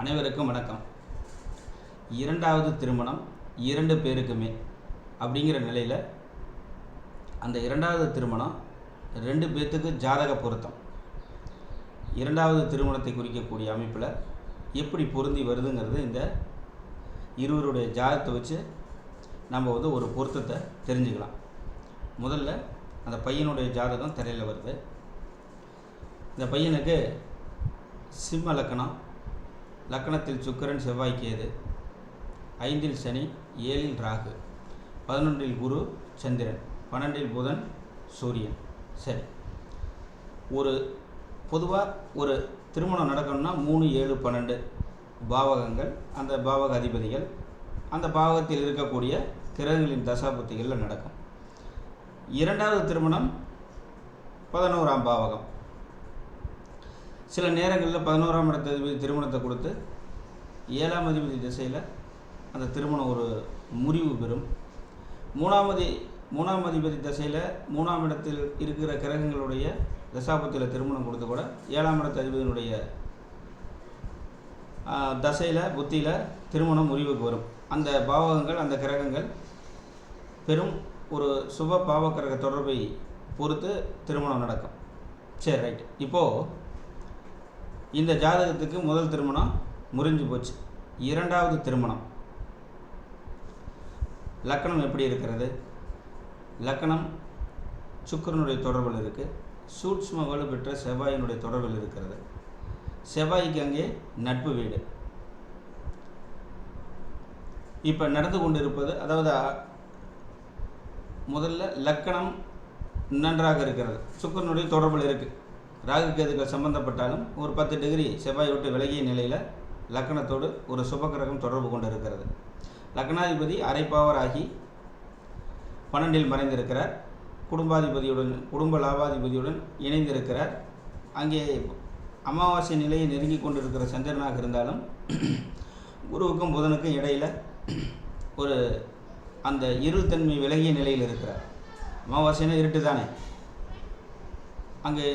அனைவருக்கும் வணக்கம். இரண்டாவது திருமணம் இரண்டு பேருக்குமே அப்படிங்கிற நிலையில் அந்த இரண்டாவது திருமணம் ரெண்டு பேர்த்துக்கு ஜாதக பொருத்தம். இரண்டாவது திருமணத்தை குறிக்கக்கூடிய அமைப்பில் எப்படி பொருந்தி வருதுங்கிறது இந்த இருவருடைய ஜாதகத்தை வச்சு நம்ம வந்து ஒரு பொருத்தத்தை தெரிஞ்சுக்கலாம். முதல்ல அந்த பையனுடைய ஜாதகம் திரையில் வருது. இந்த பையனுக்கு சிம்ம லக்கணம் லக்கணத்தில் சுக்கிரன் செவ்வாய்க்கேது. ஐந்தில் சனி ஏழில் ராகு பதினொன்றில் குரு சந்திரன் பன்னெண்டில் புதன் சூரியன். சரி. ஒரு பொதுவாக ஒரு திருமணம் நடக்கணும்னா மூணு ஏழு பன்னெண்டு பாவகங்கள் அந்த பாவக அதிபதிகள் அந்த பாவகத்தில் இருக்கக்கூடிய கிரகங்களின் தசாபுத்திகளில் நடக்கும். இரண்டாவது திருமணம் பதினோராம் பாவகம். சில நேரங்களில் பதினோராம் இடத்த அதிபதி திருமணத்தை கொடுத்து ஏழாம் அதிபதி திசையில் அந்த திருமணம் ஒரு முறிவு பெறும். மூணாமதி மூணாம் அதிபதி திசையில் மூணாம் இடத்தில் இருக்கிற கிரகங்களுடைய தசாபத்தில் திருமணம் கொடுத்து கூட ஏழாம் இடத்த அதிபதியினுடைய தசையில் புத்தியில் திருமணம் முறிவுக்கு வரும். அந்த பாவகங்கள் அந்த கிரகங்கள் பெரும் ஒரு சுப பாவக்கிரக தொடர்பை பொறுத்து திருமணம் நடக்கும். சரி ரைட் இப்போது இந்த ஜாதகத்துக்கு முதல் திருமணம் முறிஞ்சு போச்சு. இரண்டாவது திருமணம். லக்கணம் எப்படி இருக்கிறது? லக்கணம் சுக்கரனுடைய தொடர்பில் இருக்குது சூட்சும வலு பெற்ற செவ்வாயினுடைய தொடர்பில் இருக்கிறது. செவ்வாய்க்கு அங்கே நட்பு வீடு. இப்போ நடந்து கொண்டு இருப்பது அதாவது முதல்ல லக்கணம் நன்றாக இருக்கிறது. சுக்கரனுடைய தொடர்பில் இருக்குது ராகு கேதுக்கள் சம்பந்தப்பட்டாலும் ஒரு பத்து டிகிரி செவ்வாய் விட்டு விலகிய நிலையில் லக்கணத்தோடு ஒரு சுபகிரகம் தொடர்பு கொண்டு இருக்கிறது லக்னாதிபதி அரைப்பாவராகி பன்னெண்டில் மறைந்திருக்கிறார். குடும்பாதிபதியுடன் குடும்ப லாபாதிபதியுடன் இணைந்திருக்கிறார். அங்கே அமாவாசை நிலையை நெருங்கி கொண்டிருக்கிற சந்திரனாக இருந்தாலும் குருவுக்கும் புதனுக்கும் இடையில் ஒரு அந்த இருள் தன்மை விலகிய நிலையில் இருக்கிறார். அமாவாசைனா இருட்டு தானே அங்கே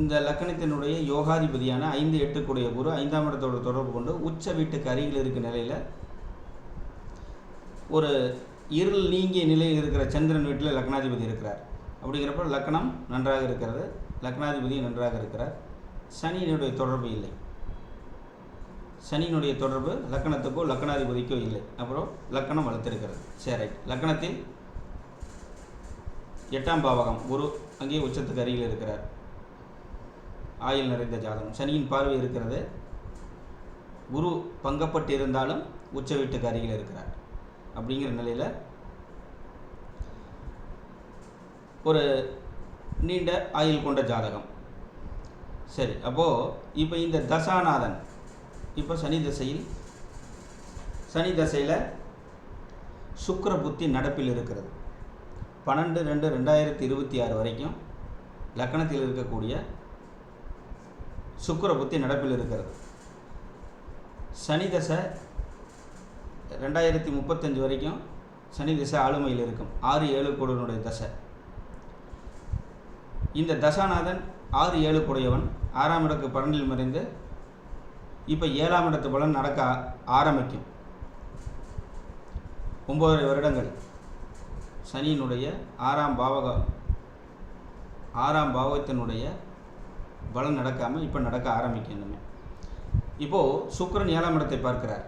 இந்த லக்கணத்தினுடைய யோகாதிபதியான ஐந்து எட்டுக்குடைய குரு ஐந்தாம் இடத்தோட தொடர்பு கொண்டு உச்ச வீட்டுக்கு அருகில் இருக்க நிலையில் ஒரு இருள் நீங்கிய நிலையில் இருக்கிற சந்திரன் வீட்டில் லக்னாதிபதி இருக்கிறார். அப்படிங்கிறப்ப லக்னம் நன்றாக இருக்கிறது. லக்னாதிபதியும் நன்றாக இருக்கிறார். சனியினுடைய தொடர்பு இல்லை. சனியினுடைய தொடர்பு லக்கணத்துக்கோ லக்கணாதிபதிக்கோ இல்லை. அப்புறம் லக்கணம் வளர்த்திருக்கிறது. சரி ரைட் லக்கணத்தில் எட்டாம் பாவகம் குரு அங்கே உச்சத்துக்கு அருகில் இருக்கிறார். ஆயில் நிறைந்த ஜாதகம். சனியின் பார்வை இருக்கிறது. குரு பங்கப்பட்டு இருந்தாலும் உச்ச வீட்டுக்கு அருகில் இருக்கிறார். அப்படிங்கிற நிலையில் ஒரு நீண்ட ஆயுள் கொண்ட ஜாதகம். சரி அப்போது இப்போ இந்த தசாநாதன் இப்போ சனி தசையில் சனி தசையில் சுக்கர புத்தி நடப்பில் இருக்கிறது. பன்னெண்டு ரெண்டு ரெண்டாயிரத்தி இருபத்தி ஆறு வரைக்கும் லக்கணத்தில் இருக்கக்கூடிய சுக்கர புத்தி நடப்பில் இருக்கிறது. சனி தசை ரெண்டாயிரத்தி முப்பத்தஞ்சு வரைக்கும் சனி திசை ஆளுமையில் இருக்கும். ஆறு ஏழு கோடனுடைய தசை. இந்த தசாநாதன் ஆறு ஏழு குடையவன். ஆறாம் இடக்கு பன்னெண்டில் மறைந்து இப்போ ஏழாம் இடத்து பலன் நடக்க ஆரம்பிக்கும். ஒம்பதரை வருடங்கள். சனியினுடைய ஆறாம் பாவக ஆறாம் பாவத்தினுடைய பலம் நடக்காமல் இப்போ நடக்க ஆரம்பிக்கணுமே. இப்போது சுக்கரன் ஏழாம் இடத்தை பார்க்கிறார்.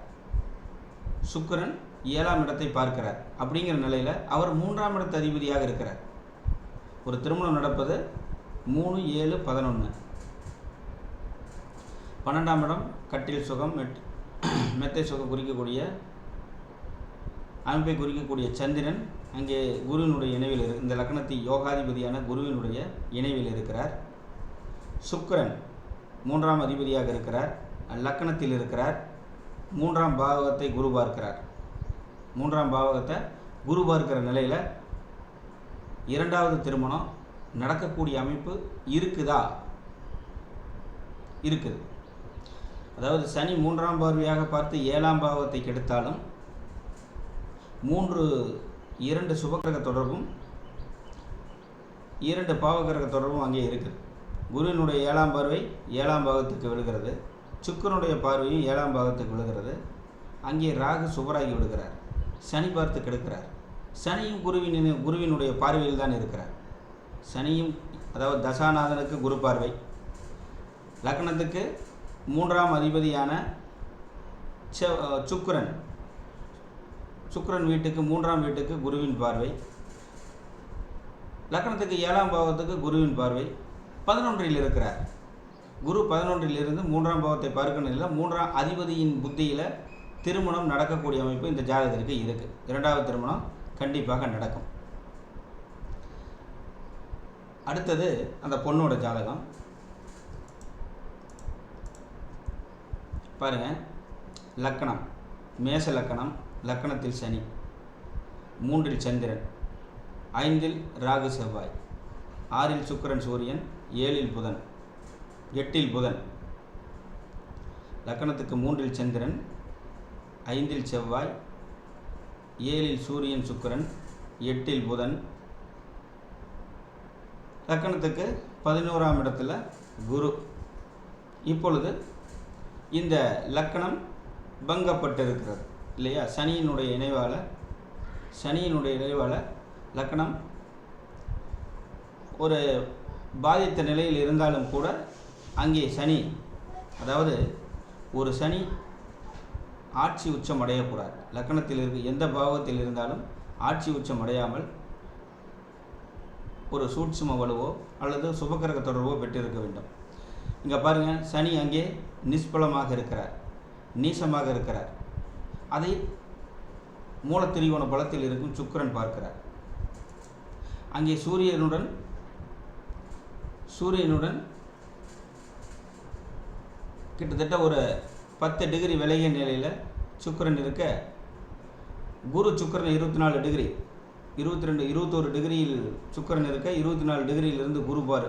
சுக்கரன் ஏழாம் இடத்தை பார்க்கிறார் அப்படிங்கிற நிலையில் அவர் மூன்றாம் இடத்து அதிபதியாக இருக்கிறார். ஒரு திருமணம் நடப்பது மூணு ஏழு பதினொன்று பன்னெண்டாம் இடம் கட்டில் சுகம் மெட் மெத்தை சுகம் குறிக்கக்கூடிய அமைப்பை குறிக்கக்கூடிய சந்திரன் அங்கே குருவினுடைய இணைவில் இரு இந்த லக்னத்தை யோகாதிபதியான குருவினுடைய இணைவில் இருக்கிறார். சுக்கரன் மூன்றாம் அதிபதியாக இருக்கிறார். லக்கணத்தில் இருக்கிறார். மூன்றாம் பாவகத்தை குரு பார்க்கிறார். மூன்றாம் பாவகத்தை குரு பார்க்கிற நிலையில் இரண்டாவது திருமணம் நடக்கக்கூடிய அமைப்பு இருக்குதா? இருக்குது. அதாவது சனி மூன்றாம் பார்வையாக பார்த்து ஏழாம் பாவத்தை கெடுத்தாலும் மூன்று இரண்டு சுபகிரக தொடர்பும் இரண்டு பாவகிரக தொடர்பும் அங்கே இருக்குது. குருவினுடைய ஏழாம் பார்வை ஏழாம் பாகத்துக்கு விழுகிறது. சுக்கரனுடைய பார்வையும் ஏழாம் பாகத்துக்கு விழுகிறது. அங்கே ராகு சுபராகி விடுகிறார். சனி பார்த்து கெடுக்கிறார். சனியும் குருவின் குருவினுடைய பார்வையில் தான் இருக்கிறார். சனியும் அதாவது தசாநாதனுக்கு குரு பார்வை. லக்னத்துக்கு மூன்றாம் அதிபதியான சுக்கரன். சுக்கரன் வீட்டுக்கு மூன்றாம் வீட்டுக்கு குருவின் பார்வை. லக்னத்துக்கு ஏழாம் பாவத்துக்கு குருவின் பார்வை. பதினொன்றில் இருக்கிறார் குரு பதினொன்றில் இருந்து மூன்றாம் பாவத்தை பார்க்க நிலையில் மூன்றாம் அதிபதியின் புத்தியில் திருமணம் நடக்கக்கூடிய அமைப்பு இந்த ஜாதகத்திற்கு இருக்குது இரண்டாவது திருமணம் கண்டிப்பாக நடக்கும். அடுத்தது அந்த பொண்ணோட ஜாதகம். பாருங்கள் லக்கணம். மேச லக்கணம். லக்கணத்தில் சனி. மூன்றில் சந்திரன். ஐந்தில் ராகு செவ்வாய். ஆறில் சுக்கிரன் சூரியன். ஏழில் புதன் எட்டில் புதன். லக்கணத்துக்கு மூன்றில் சந்திரன் ஐந்தில் செவ்வாய் ஏழில் சூரியன் சுக்கிரன் எட்டில் புதன். லக்கணத்துக்கு பதினோராம் இடத்துல குரு. இப்பொழுது இந்த லக்கணம் பங்கப்பட்டிருக்கிறது இல்லையா? சனியினுடைய இணைவால் சனியினுடைய இணைவால் லக்கணம் ஒரு பாதித்த நிலையில் இருந்தாலும் கூட அங்கே சனி அதாவது ஒரு சனி ஆட்சி உச்சம் அடையக்கூடாது. லக்கணத்தில் இருக்க எந்த பாவத்தில் இருந்தாலும் ஆட்சி உச்சம் அடையாமல் ஒரு சூட்சும வலுவோ அல்லது சுபக்கிரக தொடர்போ பெற்றிருக்க வேண்டும். இங்கே பாருங்கள் சனி அங்கே நிஷ்பலமாக இருக்கிறார் நீசமாக இருக்கிறார். அதை மூலத்திரிகோண பலத்தில் இருக்கும் சுக்கிரன் பார்க்கிறார். அங்கே சூரியனுடன் சூரியனுடன் கிட்டத்தட்ட ஒரு பத்து டிகிரி விலகிய நிலையில் சுக்கரன் இருக்க குரு சுக்கரன் இருபத்தி நாலு டிகிரி இருபத்தி ரெண்டு இருபத்தோரு டிகிரியில் சுக்கரன் இருக்க இருபத்தி நாலு டிகிரியிலிருந்து குரு பார்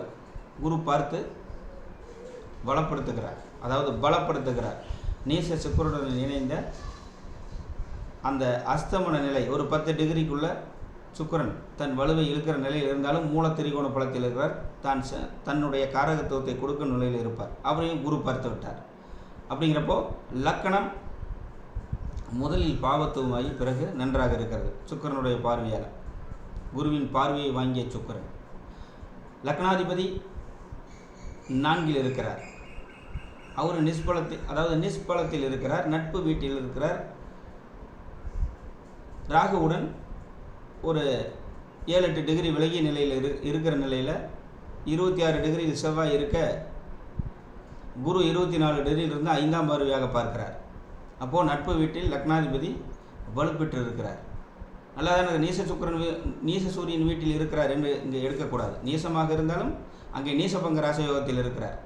குரு பார்த்து பலப்படுத்துகிறார். அதாவது பலப்படுத்துகிறார். நீச சுக்கிரனுடன் இணைந்த அந்த அஸ்தமன நிலை ஒரு பத்து டிகிரிக்குள்ளே சுக்கரன் தன் வலுவை இழுக்கிற நிலையில் இருந்தாலும் மூல திரிகோண பலத்தில் இருக்கிறார். தான் ச- தன்னுடைய காரகத்துவத்தை கொடுக்கும் நிலையில் இருப்பார். அவரையும் குரு பார்த்து விட்டார். அப்படிங்கிறப்போ லக்கணம் முதலில் பாவத்துவமாகி பிறகு நன்றாக இருக்கிறது. சுக்கிரனுடைய பார்வையால். குருவின் பார்வையை வாங்கிய சுக்கிரன். லக்னாதிபதி நான்கில் இருக்கிறார். அவர் நிஷ்பலத்தில் அதாவது நிஷ்பலத்தில் இருக்கிறார். நட்பு வீட்டில் இருக்கிறார். ராகுவுடன் ஒரு ஏழு எட்டு டிகிரி விலகிய நிலையில் இரு இருக்கிற நிலையில் இருபத்தி ஆறு டிகிரியில் செவ்வாய் இருக்க குரு இருபத்தி நாலு டிகிரியிலிருந்து ஐந்தாம் பார்வையாக பார்க்கிறார். அப்போது நட்பு வீட்டில் லக்னாதிபதி வலுப்பெற்று இருக்கிறார் நல்லா தானே நீச சுக்கிரன் நீச சூரியன் வீட்டில் இருக்கிறார் என்று இங்கே எடுக்கக்கூடாது. நீசமாக இருந்தாலும் அங்கே நீசபங்க ராசயோகத்தில் இருக்கிறார்.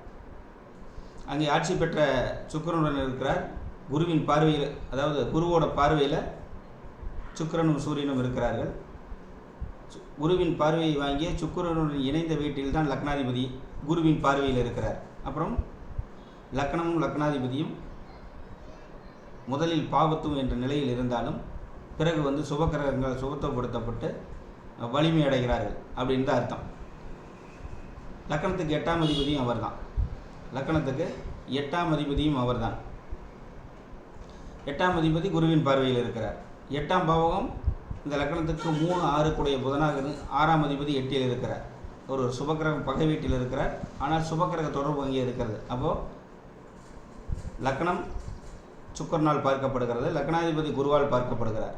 அங்கே ஆட்சி பெற்ற சுக்கரனுடன் இருக்கிறார். குருவின் பார்வையில் அதாவது குருவோட பார்வையில் சுக்கிரனும் சூரியனும் இருக்கிறார்கள். குருவின் பார்வையை வாங்கிய சுக்கரனுடன் இணைந்த வீட்டில் தான் லக்னாதிபதி குருவின் பார்வையில் இருக்கிறார். அப்புறம் லக்னமும் லக்னாதிபதியும் முதலில் பாவத்துவம் என்ற நிலையில் இருந்தாலும் பிறகு வந்து சுபக்கிரகங்கள் சுகத்தப்படுத்தப்பட்டு வலிமை அடைகிறார்கள் அப்படின்னு தான் அர்த்தம். லக்கணத்துக்கு எட்டாம் அதிபதியும் அவர்தான். லக்கணத்துக்கு எட்டாம் அதிபதியும் அவர்தான். எட்டாம் அதிபதி குருவின் பார்வையில் இருக்கிறார். எட்டாம் பாவகம் இந்த லக்கணத்துக்கு மூணு ஆறு கூடிய புதனாக இருந்து ஆறாம் அதிபதி எட்டில் இருக்கிறார். ஒரு சுபக்கிரகம் பகை வீட்டில் இருக்கிறார். ஆனால் சுபக்கிரக தொடர்பு அங்கே இருக்கிறது. அப்போது லக்கணம் சுக்கரனால் பார்க்கப்படுகிறது. லக்னாதிபதி குருவால் பார்க்கப்படுகிறார்.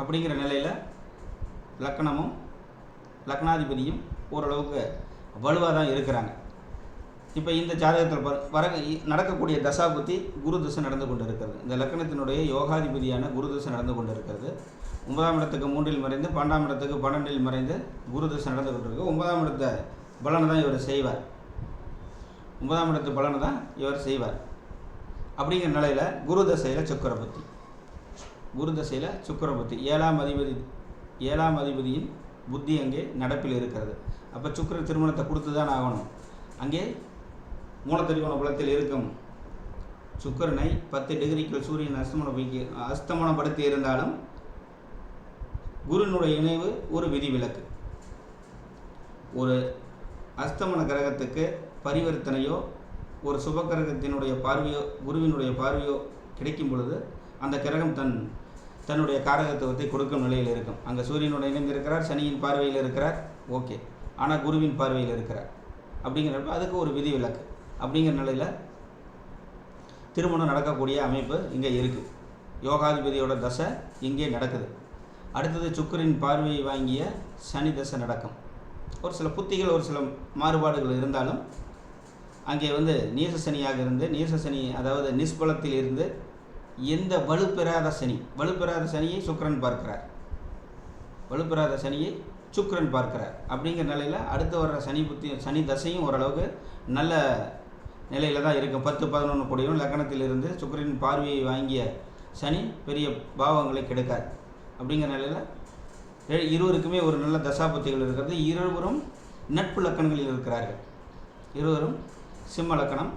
அப்படிங்கிற நிலையில் லக்கணமும் லக்னாதிபதியும் ஓரளவுக்கு வலுவாக தான் இருக்கிறாங்க. இப்போ இந்த ஜாதகத்தில் வர நடக்கக்கூடிய தசாபுத்தி குரு தசை நடந்து கொண்டு இருக்கிறது இந்த லக்கணத்தினுடைய யோகாதிபதியான குரு தசை நடந்து கொண்டு இருக்கிறது ஒன்பதாம் இடத்துக்கு மூன்றில் மறைந்து பன்னெண்டாம் இடத்துக்கு பன்னெண்டில் மறைந்து குரு தசை நடந்து கொண்டு இருக்கு ஒன்பதாம் இடத்த பலனை தான் இவர் செய்வார். ஒன்பதாம் இடத்து பலனை தான் இவர் செய்வார். அப்படிங்கிற நிலையில் குரு தசையில் சுக்கரபுத்தி. குரு தசையில் சுக்கரபுத்தி. ஏழாம் அதிபதி ஏழாம் அதிபதியின் புத்தி அங்கே நடப்பில் இருக்கிறது. அப்போ சுக்கிர திருமணத்தை கொடுத்து தான் ஆகணும். அங்கே மூலத்திரிகோண குளத்தில் இருக்கும் சுக்கரனை பத்து டிகிரிக்குள் சூரியன் அஸ்தமனப்படுத்தி அஸ்தமனப்படுத்தி இருந்தாலும் குருனுடைய இணைவு ஒரு விதிவிலக்கு. ஒரு அஸ்தமன கிரகத்துக்கு பரிவர்த்தனையோ ஒரு சுபக்கிரகத்தினுடைய பார்வையோ குருவினுடைய பார்வையோ கிடைக்கும் பொழுது அந்த கிரகம் தன் தன்னுடைய காரகத்துவத்தை கொடுக்கும் நிலையில் இருக்கும். அங்கே சூரியனோட இணைந்திருக்கிறார் சனியின் பார்வையில் இருக்கிறார் ஓகே. ஆனால் குருவின் பார்வையில் இருக்கிறார். அப்படிங்கிறப்ப அதுக்கு ஒரு விதி விலக்கு அப்படிங்கிற நிலையில் திருமணம் நடக்கக்கூடிய அமைப்பு இங்கே இருக்குது யோகாதிபதியோட தசை இங்கே நடக்குது. அடுத்தது சுக்கரின் பார்வையை வாங்கிய சனி தசை நடக்கும். ஒரு சில புத்திகள் ஒரு சில மாறுபாடுகள் இருந்தாலும் அங்கே வந்து நீச சனியாக இருந்து நீச சனி அதாவது நிஷ்பலத்தில் இருந்து எந்த வலுப்பெறாத சனி வலுப்பெறாத சனியை சுக்கிரன் பார்க்கிறார். வலுப்பெறாத சனியை சுக்கரன் பார்க்கிறார். அப்படிங்கிற நிலையில் அடுத்து வர்ற சனி புத்தி சனி தசையும் ஓரளவுக்கு நல்ல நிலையில் தான் இருக்கும் பத்து பதினொன்று கூடியும் லக்கணத்திலிருந்து சுக்கரின் பார்வையை வாங்கிய சனி பெரிய பாவங்களை கெடுக்காது. அப்படிங்கிற நிலையில் இருவருக்குமே ஒரு நல்ல தசாபத்திகள் இருக்கிறது. இருவரும் நட்பு லக்கணங்களில் இருக்கிறார்கள். இருவரும் சிம்ம லக்கணம்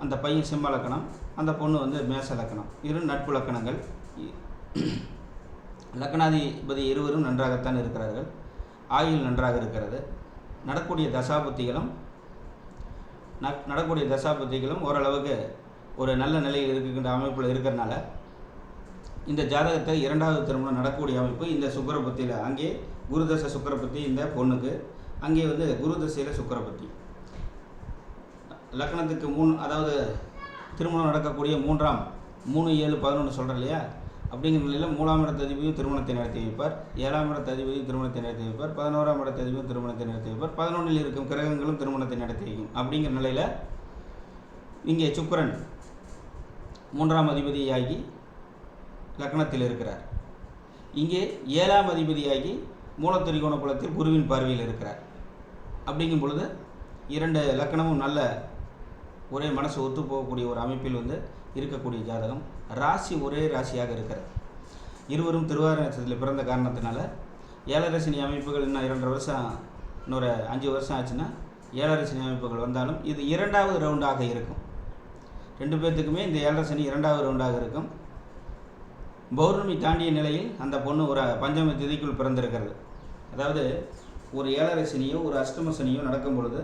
அந்த பையன் சிம்ம லக்கணம் அந்த பொண்ணு வந்து மேச லக்கணம். இரு நட்பு லக்கணங்கள். இ- லக்னாதிபதி இருவரும் நன்றாகத்தான் இருக்கிறார்கள். ஆயுள் நன்றாக இருக்கிறது. நடக்கூடிய தசாபுத்திகளும் நடக்கூடிய தசாபதிகளும் ஓரளவுக்கு ஒரு நல்ல நிலையில் இருக்கின்ற அமைப்பில் இருக்கிறனால இந்த ஜாதகத்தை இரண்டாவது திருமணம் நடக்கக்கூடிய அமைப்பு இந்த சுக்கரபத்தியில். அங்கே குருதசை சுக்கரபத்தி இந்த பொண்ணுக்கு அங்கே வந்து குருதசையில் சுக்கரபத்தி. லக்னத்துக்கு மூணு அதாவது திருமணம் நடக்கக்கூடிய மூன்றாம் மூணு ஏழு பதினொன்று சொல்கிறேன் இல்லையா? அப்படிங்கிற நிலையில் மூணாம் இடத்த அதிபதியும் திருமணத்தை நடத்தி வைப்பார். ஏழாம் இடத்த அதிபதியும் திருமணத்தை நடத்தி வைப்பார். பதினோராம் இடத்த அதிபதியும் திருமணத்தை நடத்தி வைப்பார். பதினொன்றில் இருக்கும் கிரகங்களும் திருமணத்தை நடத்தி வைக்கும். அப்படிங்கிற நிலையில் இங்கே சுக்கரன் மூன்றாம் அதிபதியாகி லக்னத்தில் இருக்கிறார். இங்கே ஏழாம் அதிபதியாகி மூலத்திரிகோண குலத்தில் குருவின் பார்வையில் இருக்கிறார். அப்படிங்கும் பொழுது இரண்டு லக்கணமும் நல்ல ஒரே மனசு ஒத்து போகக்கூடிய ஒரு அமைப்பில் வந்து இருக்கக்கூடிய ஜாதகம். ராசி ஒரே ராசியாக இருக்கிறது. இருவரும் திருவாரூர் நட்சத்திரத்தில் பிறந்த காரணத்தினால ஏழரை சனி அமைப்புகள் இன்னும் இரண்டரை வருஷம் இன்னொரு அஞ்சு வருஷம் ஆச்சுன்னா ஏழரை சனி அமைப்புகள் வந்தாலும் இது இரண்டாவது ரவுண்டாக இருக்கும். ரெண்டு பேர்த்துக்குமே இந்த ஏழரை சனி இரண்டாவது ரவுண்டாக இருக்கும். பௌர்ணமி தாண்டிய நிலையில் அந்த பொண்ணு ஒரு பஞ்சம திதிக்குள் பிறந்திருக்கிறது. அதாவது ஒரு ஏழரை சனியோ ஒரு அஷ்டம சனியோ நடக்கும் பொழுது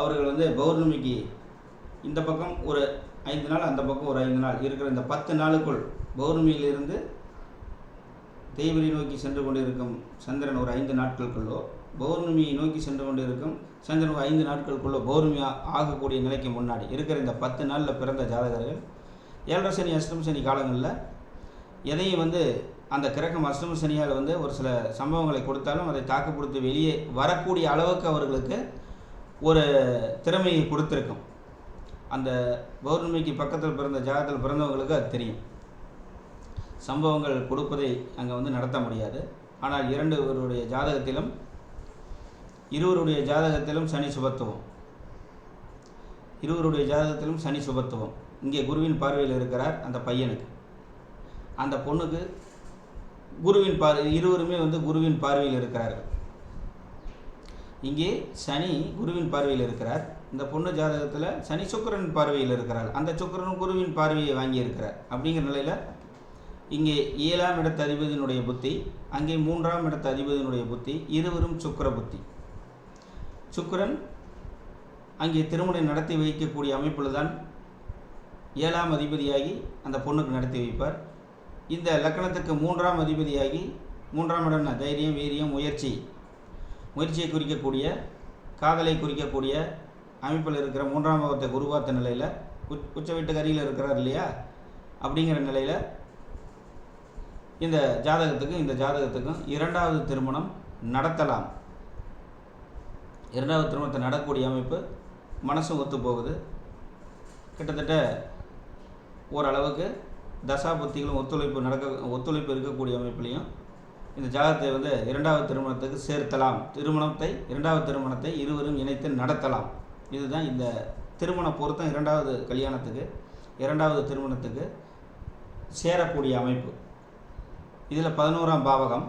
அவர்கள் வந்து பௌர்ணமிக்கு இந்த பக்கம் ஒரு ஐந்து நாள் அந்த பக்கம் ஒரு ஐந்து நாள். இருக்கிற இந்த பத்து நாளுக்குள் பௌர்ணமியிலிருந்து தேய்பிரை நோக்கி சென்று கொண்டிருக்கும் சந்திரன் ஒரு ஐந்து நாட்களுக்குள்ளோ பௌர்ணமியை நோக்கி சென்று கொண்டிருக்கும் சந்திரன் ஒரு ஐந்து நாட்களுக்குள்ளோ பௌர்ணமி ஆகக்கூடிய நிலைக்கு முன்னாடி இருக்கிற இந்த பத்து நாளில் பிறந்த ஜாதகர்கள் ஏழரை சனி அஷ்டம சனி காலங்களில் எதையும் வந்து அந்த கிரகம் அஷ்டம சனியால் வந்து ஒரு சில சம்பவங்களை கொடுத்தாலும் அதை தாக்குப்படுத்தி வெளியே வரக்கூடிய அளவுக்கு அவர்களுக்கு ஒரு திறமையை கொடுத்துருக்கும். அந்த பௌர்ணமிக்கு பக்கத்தில் பிறந்த ஜாதகத்தில் பிறந்தவங்களுக்கு அது தெரியும். சம்பவங்கள் கொடுப்பதை அங்கே வந்து நடத்த முடியாது. ஆனால் இரண்டுவருடைய ஜாதகத்திலும் இருவருடைய ஜாதகத்திலும் சனி சுபத்துவம். இருவருடைய ஜாதகத்திலும் சனி சுபத்துவம். இங்கே குருவின் பார்வையில் இருக்கிறார் அந்த பையனுக்கு. அந்த பொண்ணுக்கு குருவின் பார்வை இருவருமே வந்து குருவின் பார்வையில் இருக்கிறார்கள். இங்கே சனி குருவின் பார்வையில் இருக்கிறார். இந்த பொண்ணு ஜாதகத்தில் சனி சுக்கிரன் பார்வையில் இருக்கிறார் அந்த சுக்கரன் குருவின் பார்வையை வாங்கியிருக்கிறார். அப்படிங்கிற நிலையில் இங்கே ஏழாம் இடத்து அதிபதியினுடைய புத்தி அங்கே மூன்றாம் இடத்து அதிபதியினுடைய புத்தி இருவரும் சுக்கிர புத்தி. சுக்கிரன் அங்கே திருமணம் நடத்தி வைக்கக்கூடிய அமைப்பில் தான் ஏழாம் அதிபதியாகி அந்த பொண்ணுக்கு நடத்தி வைப்பார். இந்த லக்கணத்துக்கு மூன்றாம் அதிபதியாகி மூன்றாம் இடம் தைரியம் வீரியம் முயற்சி. முயற்சியை குறிக்கக்கூடிய காதலை குறிக்கக்கூடிய அமைப்பில் இருக்கிற மூன்றாம் பாவத்தை குருவாத்த நிலையில் உச் உச்ச வீட்டுக்கு அருகில் இருக்கிறார் இல்லையா? அப்படிங்கிற நிலையில் இந்த ஜாதகத்துக்கும் இந்த ஜாதகத்துக்கும் இரண்டாவது திருமணம் நடத்தலாம். இரண்டாவது திருமணத்தை நடக்கக்கூடிய அமைப்பு மனசும் ஒத்து போகுது. கிட்டத்தட்ட ஓரளவுக்கு தசா புத்திகளும் ஒத்துழைப்பு நடக்க ஒத்துழைப்பு இருக்கக்கூடிய அமைப்புலையும் இந்த ஜாதகத்தை வந்து இரண்டாவது திருமணத்துக்கு சேர்த்தலாம். திருமணத்தை இரண்டாவது திருமணத்தை இருவரும் இணைத்து நடத்தலாம். இதுதான் இந்த திருமண பொருத்தம் இரண்டாவது கல்யாணத்துக்கு இரண்டாவது திருமணத்துக்கு சேரக்கூடிய அமைப்பு. இதில் பதினோராம் பாவகம்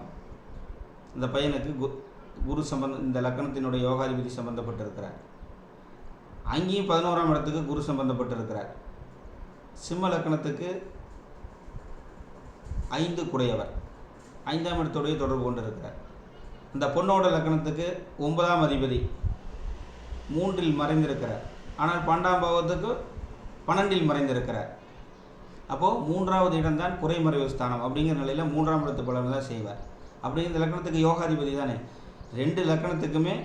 இந்த பையனுக்கு கு குரு சம்பந்தம் இந்த லக்கணத்தினுடைய யோகாதிபதி சம்பந்தப்பட்டிருக்கிறார். அங்கேயும் பதினோராம் இடத்துக்கு குரு சம்பந்தப்பட்டிருக்கிறார். சிம்ம லக்கணத்துக்கு ஐந்து குடையவர். ஐந்தாம் இடத்துடைய தொடர்பு கொண்டிருக்கிறார். இந்த பொண்ணோட லக்கணத்துக்கு ஒன்பதாம் அதிபதி மூன்றில் மறைந்திருக்கிறார். ஆனால் பன்னெண்டாம் பாவத்துக்கு பன்னெண்டில் மறைந்திருக்கிறார். அப்போது மூன்றாவது இடம்தான் குறைமறைவு ஸ்தானம் அப்படிங்கிற நிலையில் மூன்றாம் இடத்து பலன் தான் செய்வார். அப்படி இந்த லக்கணத்துக்கு யோகாதிபதி தானே? ரெண்டு லக்கணத்துக்குமே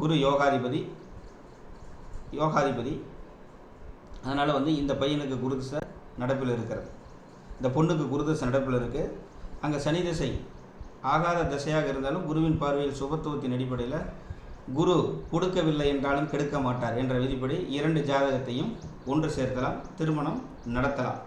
குரு யோகாதிபதி யோகாதிபதி. அதனால் வந்து இந்த பையனுக்கு குருதிசை நடப்பில் இருக்கிறது. இந்த பொண்ணுக்கு குருதிசை நடப்பில் இருக்குது அங்கே சனி திசை ஆகாத திசையாக இருந்தாலும் குருவின் பார்வையில் சுபத்துவத்தின் அடிப்படையில் குரு கொடுக்கவில்லை என்றாலும் கெடுக்க மாட்டார் என்ற விதிப்படி இரண்டு ஜாதகத்தையும் ஒன்று சேர்த்தலாம் திருமணம் நடத்தலாம்.